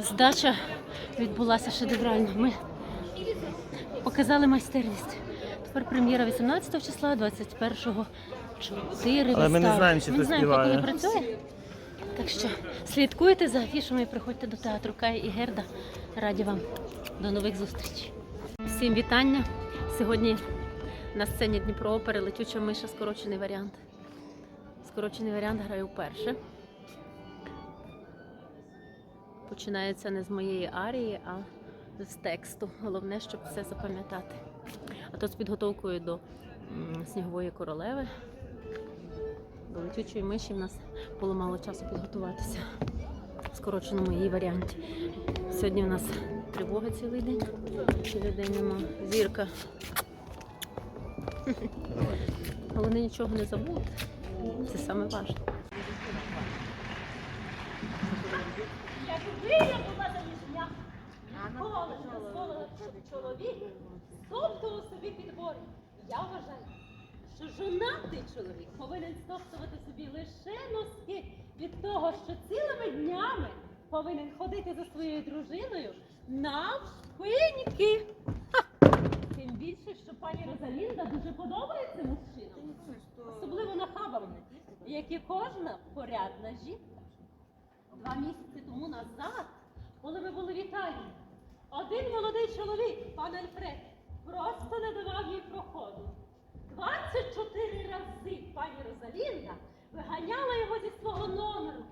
здача відбулася шедеврально. Ми показали майстерність. Тепер прем'єра 18 числа, 21-го. Чотири Але ми не знаємо, чи хто знаємо, хто коли працює. Так що слідкуйте за афішами і приходьте до театру Кая і Герда. Раді вам. До нових зустрічей. Всім вітання. Сьогодні на сцені Дніпро опери летюча миша, скорочений варіант. Скорочений варіант граю вперше. Починається не з моєї арії, а з тексту. Головне, щоб все запам'ятати. А то з підготовкою до снігової королеви, до летючої миші в нас було мало часу підготуватися в скороченому її варіанті. Сьогодні у нас тривога цілий день. Цілий день нема. Зірка. Головне нічого не забути. Це саме важливо. Я була заміжня, ніколи не дозволила, щоб чоловік стоптував собі підбори. Я вважаю, що жонатий чоловік повинен стоптувати собі лише носки від того, що цілими днями повинен ходити за своєю дружиною навшпиньки. Тим більше, що пані Розалінда дуже подобається мужчинам, особливо нахабам, як і кожна порядна жінка. Два місяці тому назад, коли ми були в Італії, один молодий чоловік, пан Альфред, просто не давав їй проходу. 24 рази пані Розалінда виганяла його зі свого номеру.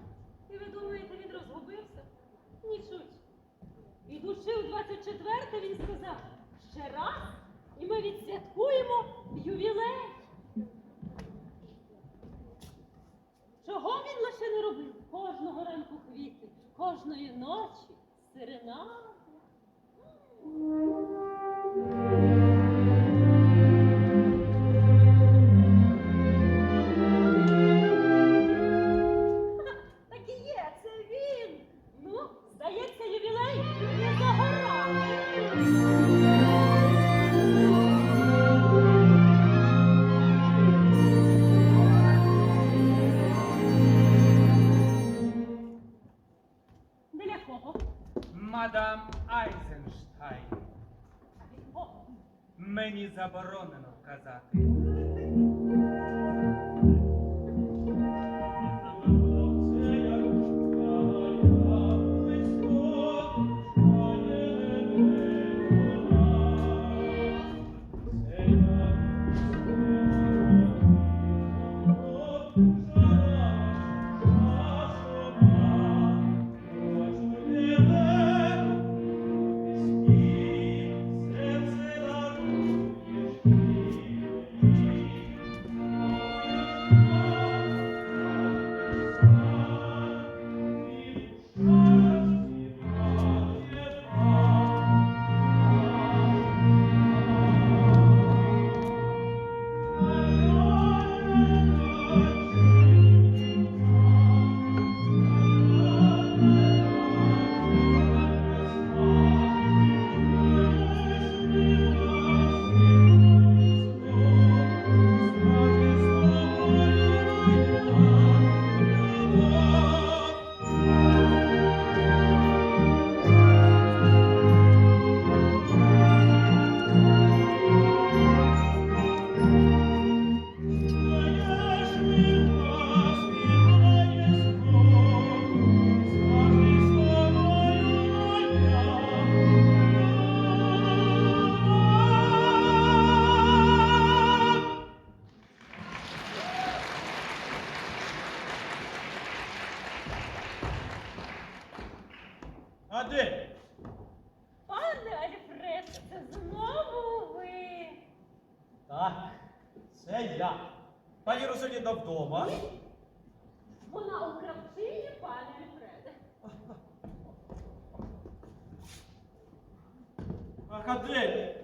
А Кадель,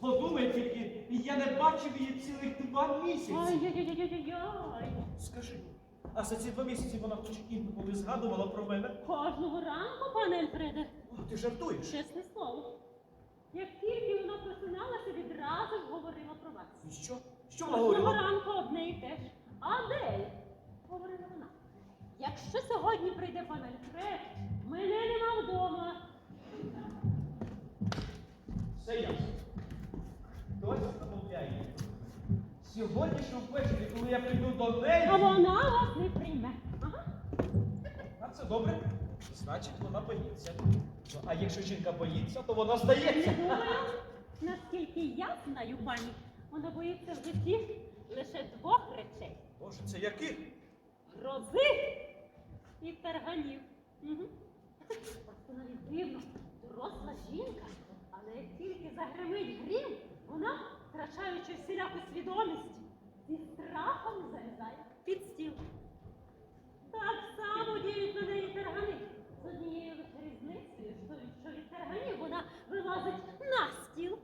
подумай тільки, я не бачив її цілих два місяці. Ай-яй-яй-яй-яй. Скажи, а за ці два місяці вона хоч інколи згадувала про мене? Кожного ранку, пане Альфреде, ти жартуєш? чесне слово. Як тільки вона просиналася, відразу ж говорила про вас. І що? Що вона Кожного говорила? ранку одне і те ж. Адель, говорила вона. Якщо сьогодні прийде пан Альфред, мене нема вдома. Це я. Хтось замовляє. Сьогодні ж ввечері, коли я прийду до неї. А вона вас не прийме. Ага. А це добре. Значить, вона боїться. Ну, А якщо жінка боїться, то вона здається. Не думаю, наскільки я знаю, пані, вона боїться в житті лише двох речей. Боже, це яких? Грози і перганів. Угу. Просто навіть дивно, доросла жінка але як тільки загримить грім, вона, втрачаючи всіляку свідомість, зі страхом залізає під стіл. Так само діють на неї тергани. З однією лише різницею, що, що від тарганів вона вилазить на стіл.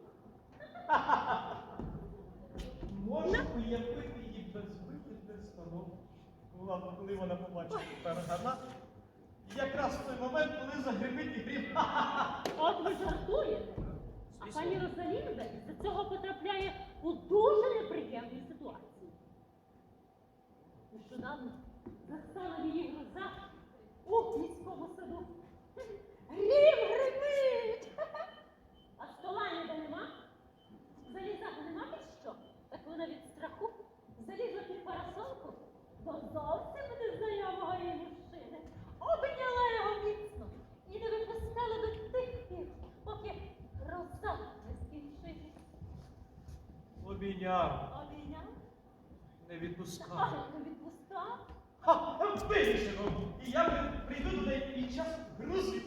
Можу уявити її без збитих перстанов. Ладно, коли вона побачить таргана. Якраз в той момент, коли загримить і грім. От ви жартуєте. А Звісно. пані Розалінда із-за цього потрапляє у дуже неприємну ситуацію. Нещодавно застала її гроза у міському саду. Грім гримить! А стола ніде нема? Залізати нема під що? Так вона від страху залізла під парасолку до зовсім незнайомого їй мужчини, обняла його міцно і не випускала до тих пір, поки гроза не скінчиться. Обійняв, Обійняв, не а відпускав. не відпускав. Ха, вирішено. І я прийду до неї під час грузи.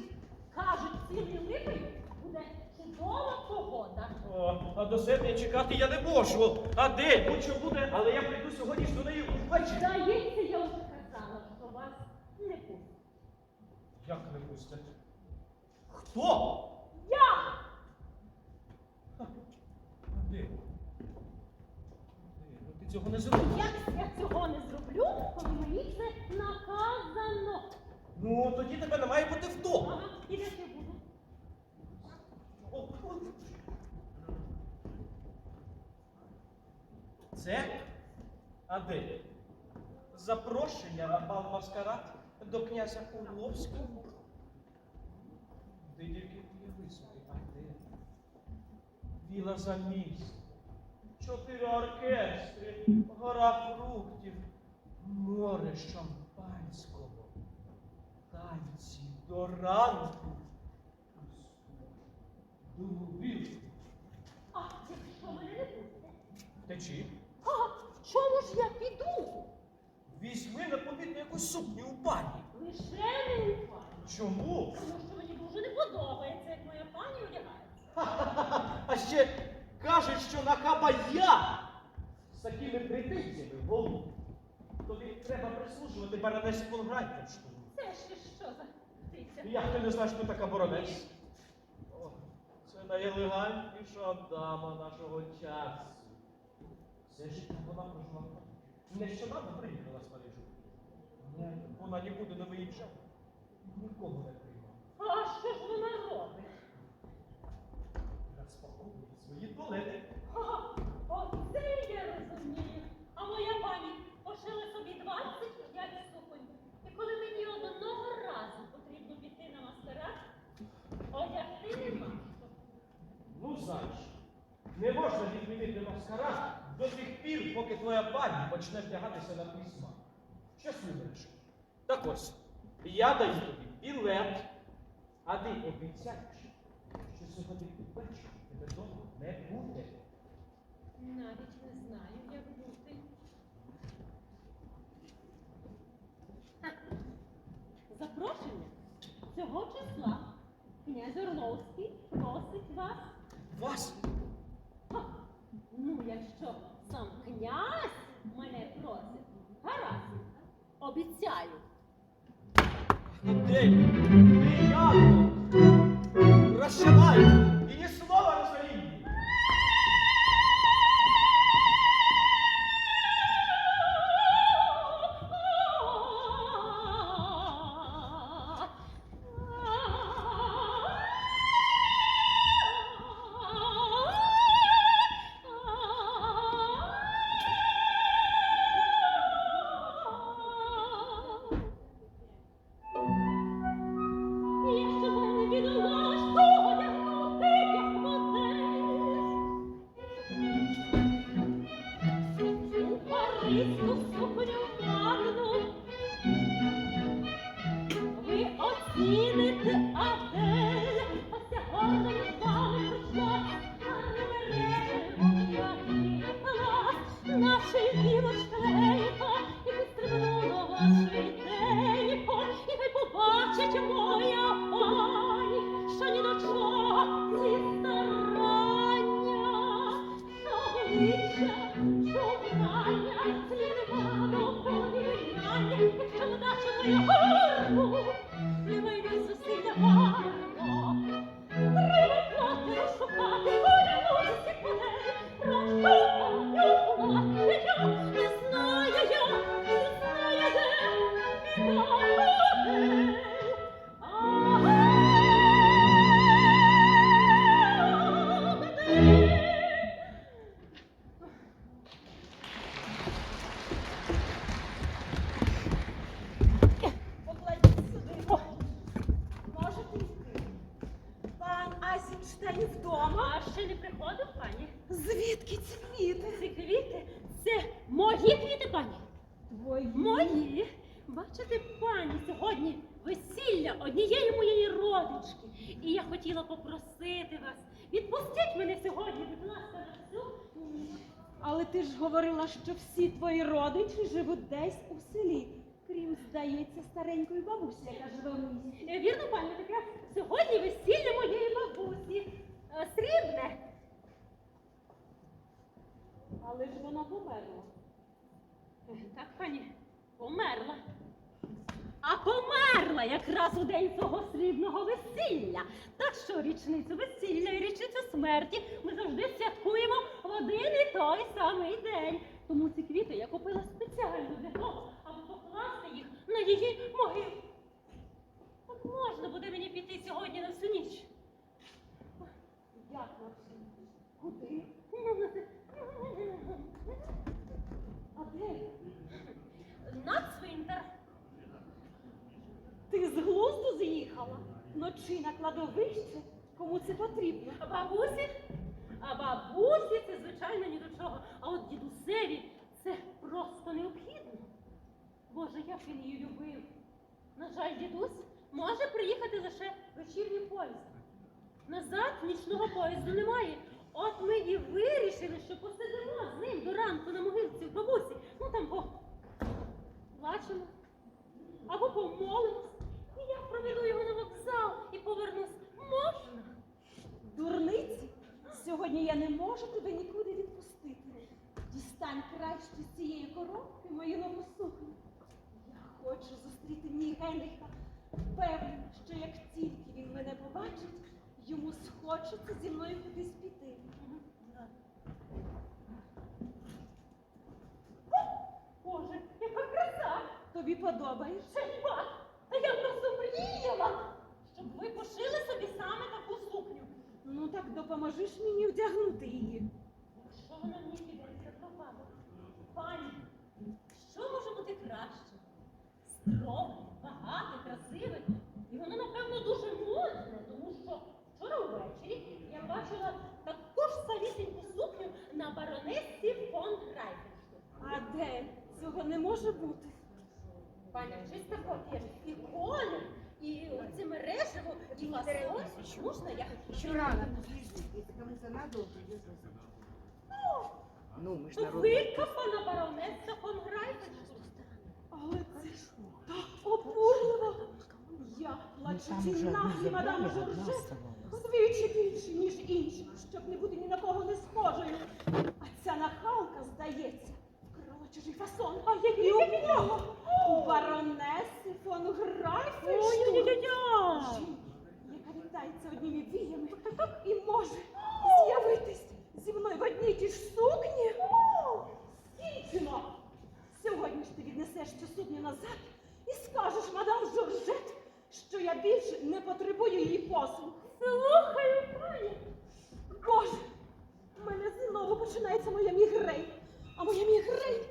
Кажуть, цілий липень буде чудова погода. О, а до серпня чекати я не можу. А день, будь-що буде, але я прийду сьогодні ж до неї увечері. Здається, я вже казала, що вас не пустять. Як не пустять? Хто? Я! А Де? Де? Ну ти цього не зробиш. Як я цього не зроблю, коли мені це наказано? Ну, тоді тебе не має бути вдома. Ага, і де я буду? Це Адель. Запрошення на бал маскарад до князя Орловського. Ти тільки уяви собі, Адель. Віла за міст. Чотири оркестри, гора фруктів, море шампанського, танці до ранку. Дубів. А якщо мене не пустять? Течі. А чому ж я піду? Візьми непомітно якусь сукню у пані. Лише не у пані. Чому? Тому що мені дуже не подобається, як моя пані одягається. А ще кажуть, що нахаба я з такими претензіями голову. Тобі треба прислужувати баронесі фон Це ще що за птиця? Як ти не знаєш, хто така баронес? О, це найелегантніша дама нашого часу. Все життя вона прожила. Нещодавно приїхала з Парижу. Вона нікуди не виїжджала. Нікого не приймала. А що ж вона робить? Розпаковує свої туалети. Ха, Оце я розумію. А моя пані пошила собі 25 суконь. І коли мені одного разу потрібно піти на маскарад, одягти нема. що. Ну, знаєш, не можна відмінити маскарад до тих пір, поки твоя пані почне вдягатися на твій смак. Що вибереш? Так ось, я даю тобі білет, а ти обіцяєш, що сьогодні ввечері тебе вдома не буде. Навіть не знаю, як бути. Ха. Запрошення цього числа князь Орловський просить вас. Вас? Here пані. Твої? Мої. Бачите, пані, сьогодні весілля однієї моєї родички. І я хотіла попросити вас, відпустіть мене сьогодні, будь ласка, на всю. Але ти ж говорила, що всі твої родичі живуть десь у селі. Крім, здається, старенької бабусі, яка живе в місті. Е, Вірно, пані, таке сьогодні весілля моєї бабусі. Е, Срібне. Але ж вона померла. Е, Так, пані, померла. А померла якраз у день свого срібного весілля. Так що річницю весілля і річницю смерті ми завжди святкуємо в один і той самий день. Тому ці квіти я купила спеціально для того, аби покласти їх на її могилу. Так можна буде мені піти сьогодні на всю ніч. Як Максим? Куди? А де? Нацвинтер. Ти з глузду з'їхала? Вночі на кладовище? Кому це потрібно? А бабусі? А бабусі це, звичайно, ні до чого. А от дідусеві це просто необхідно. Боже, як він її любив. На жаль, дідусь може приїхати лише вечірнім поїздом. Назад нічного поїзду немає. От ми і вирішили, що посидимо з ним до ранку на могилці в бабусі. Ну там по плачемо або помолимось. Проведу його на вокзал і повернусь. Можна? Дурниці? Сьогодні я не можу тебе нікуди відпустити. Дістань краще з цієї коробки мою нову сукню. Я хочу зустріти мій Генріха. Певна, що як тільки він мене побачить, йому схочеться зі мною кудись піти. Боже, яка краса! Тобі подобається? Шельма! Та я просто мріяла, щоб ви пошили собі саме таку сукню. Ну так допоможеш мені вдягнути її. Якщо вона мені підеться, пане. Пані, що може бути краще? Строгий, багате, красиве. І воно, напевно, дуже модне, тому що вчора ввечері я бачила таку ж самісіньку сукню на баронесці фон Райфенштейн. А де? Цього не може бути. Пані, чиста копія. І колір, і оце мережево, і фасон. Можна я? Еще рано, подожди, если кому-то надо, Ну, мы ж народ. Викопана баронеса фон Райфенштейн. Але це ж так обурливо. Я плачу там цій одну наглі мадам забрали, одна оставалась. вдвічі більше, ніж інші, щоб не бути ні на кого не схожою. А ця нахалка, здається, вкрала чужий фасон. А який у нього? У баронеси фон Грайфенштейн. Ой-ой-ой-ой! Жінка, яка вітається одніми віями і може зі мною в одній ті ж сукні. Дівчино, сьогодні ж ти віднесеш цю сукню назад і скажеш мадам Жоржет, що я більше не потребую її послуг. Слухаю, пані. Боже, в мене знову починається моя мігрень. А моя мігрень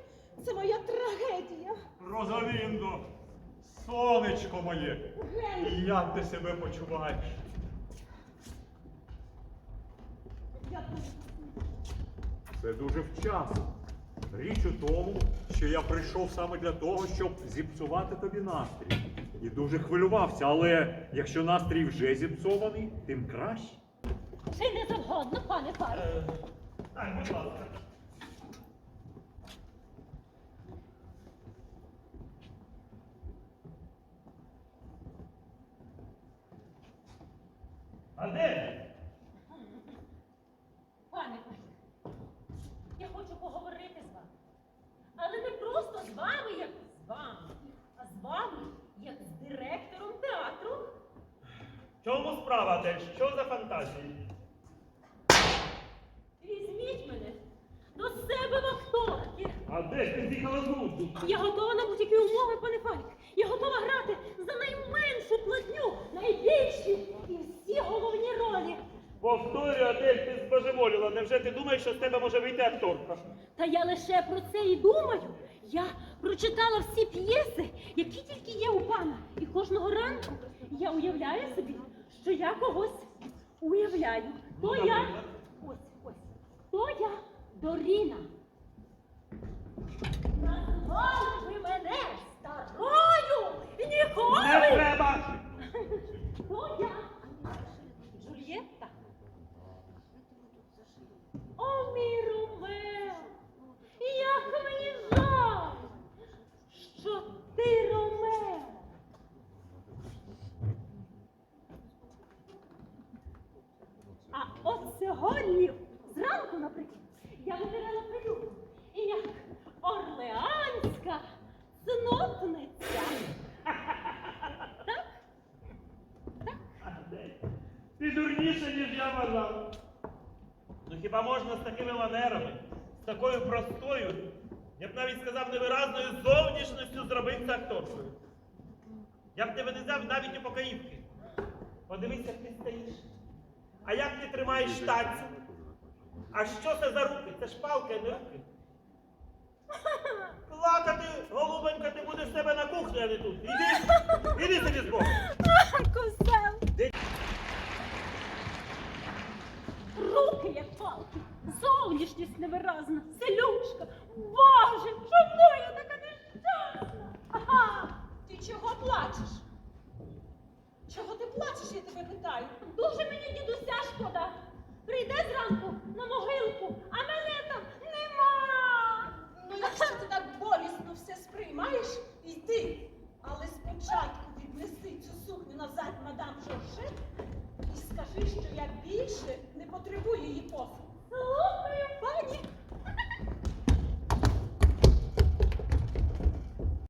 це моя трагедія. Розаліндо, сонечко моє, Генрі, як ти себе почуваєш? я дуже Це дуже вчасно. Річ у тому, що я прийшов саме для того, щоб зіпсувати тобі настрій. І дуже хвилювався, але якщо настрій вже зіпсований, тим краще. Чи не завгодно, пане пане? Так, будь ласка. А де? Пане пані, я хочу поговорити з вами. Але не просто з вами, як з вами, а з вами, як з директором театру. В чому справа теж? Що за фантазії? Візьміть мене до себе в акторки. А де ж глузду? Я готова на будь-які умови, пане Фалік. Я готова грати за найменшу платню, найбільші і всі головні ролі. Повторюю, Адель, ти збожеволіла. Невже ти думаєш, що з тебе може вийти акторка? Та я лише про це і думаю. Я прочитала всі п'єси, які тільки є у пана. І кожного ранку я уявляю собі, що я когось Уявляю, то Ну, я. Ось, ось. То я Доріна. Назвали мене старою ніколи. треба! То я Джульєтта. О, мій Ромео, як мені жаль, що ти Ромео. А от сьогодні, зранку, наприклад, я вибирала пилюку. І як орлеанська цнотниця. Ти дурніше, я вважав. Ну хіба можна з такими манерами, з такою простою, я б навіть сказав невиразною зовнішністю зробити акторкою. Я б тебе не взяв навіть у покоївки. Подивись, як ти стоїш. А як ти тримаєш штанцю? А що це за руки? Це ж палка, а не руки. Плакати, голубенька, ти будеш себе на кухні, а не тут. Іди, іди собі з Богом. Козел! Руки як палки, зовнішність невиразна, селючка. Боже, чому я така нещасна? Ага, Ти чого плачеш? Чого ти плачеш, я тебе питаю? дуже мені дідуся шкода. Прийде зранку на могилку, а мене там нема. Ну, якщо ти так болісно все сприймаєш, йди. Але спочатку віднеси цю сукню назад мадам Жоржет скажи, що я більше не потребую її послуг. Пані!